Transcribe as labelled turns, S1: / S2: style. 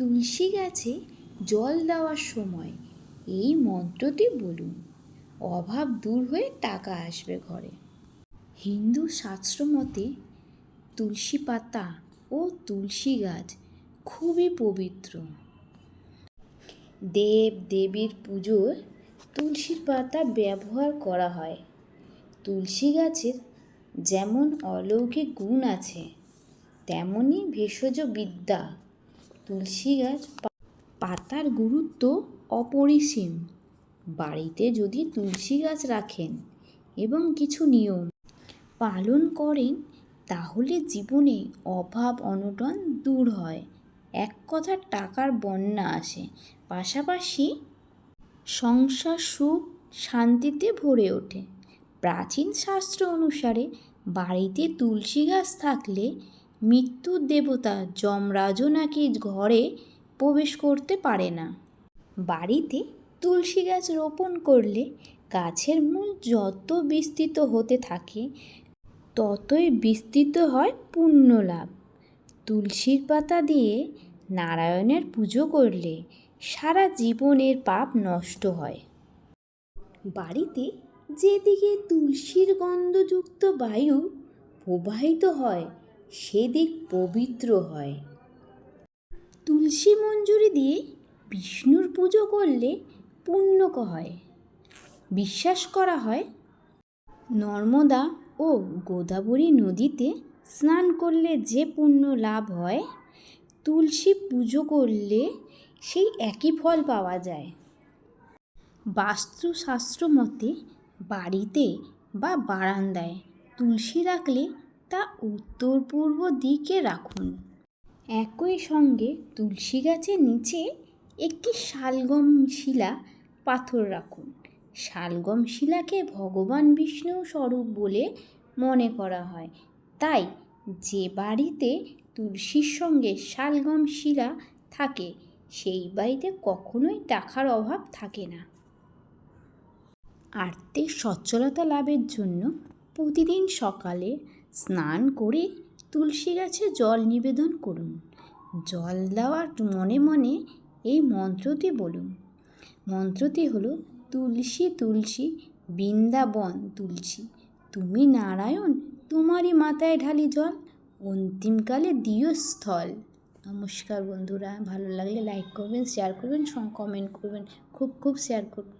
S1: তুলসী গাছে জল দেওয়ার সময়। এই মন্ত্রটি বলুন। অভাব দূর হয়ে টাকা আসবে ঘরে। হিন্দু শাস্ত্র মতে তুলসী পাতা ও তুলসী গাছ খুবই পবিত্র। দেব দেবীর পুজোয় তুলসীর পাতা ব্যবহার করা হয়। তুলসী গাছের যেমন অলৌকিক গুণ আছে তেমনই ভেষজ বিদ্যা তুলসী গাছ পাতার গুরুত্ব অপরিসীম। বাড়িতে যদি তুলসী গাছ রাখেন এবং কিছু নিয়ম পালন করেন, তাহলে জীবনে অভাব অনটন দূর হয়। এক কথা টাকার বন্যা আসে, পাশাপাশি সংসার সুখ শান্তিতে ভরে ওঠে। প্রাচীন শাস্ত্র অনুসারে বাড়িতে তুলসী গাছ থাকলে মৃত্যুর দেবতা যমরাজও নাকি ঘরে প্রবেশ করতে পারে না। বাড়িতে তুলসী গাছ রোপণ করলে গাছের মূল যত বিস্তৃত হতে থাকে, ততই বিস্তৃত হয় পুণ্য লাভ। তুলসীর পাতা দিয়ে নারায়ণের পুজো করলে সারা জীবনের পাপ নষ্ট হয়। বাড়িতে যেদিকে তুলসীর গন্ধযুক্ত বায়ু প্রবাহিত হয় সেদিক পবিত্র হয়। তুলসী মঞ্জুরি দিয়ে বিষ্ণুর পুজো করলে পুণ্য হয়। বিশ্বাস করা হয়, নর্মদা ও গোদাবরী নদীতে স্নান করলে যে পুণ্য লাভ হয়, তুলসী পুজো করলে সেই একই ফল পাওয়া যায়। বাস্তুশাস্ত্র মতে বাড়িতে বা বারান্দায় তুলসী রাখলে তা উত্তর পূর্ব দিকে রাখুন। একই সঙ্গে তুলসী গাছের নিচে একটি শালগম শিলা পাথর রাখুন। শালগম শিলাকে ভগবান বিষ্ণু স্বরূপ বলে মনে করা হয়। তাই যে বাড়িতে তুলসীর সঙ্গে শালগম শিলা থাকে, সেই বাড়িতে কখনোই টাকার অভাব থাকে না। আর্থিক সচ্ছলতা লাভের জন্য প্রতিদিন সকালে স্নান করে তুলসী গাছে জল নিবেদন করুন। জল দেওয়ার মনে মনে এই মন্ত্রটি বলুন। মন্ত্রটি হলো, তুলসী তুলসী, বৃন্দাবন তুলসী, তুমি নারায়ণ, তোমারই মাথায় ঢালি জল, অন্তিমকালে দিও স্থল। নমস্কার বন্ধুরা, ভালো লাগলে লাইক করবেন শেয়ার করবেন কমেন্ট করবেন, খুব খুব শেয়ার করবেন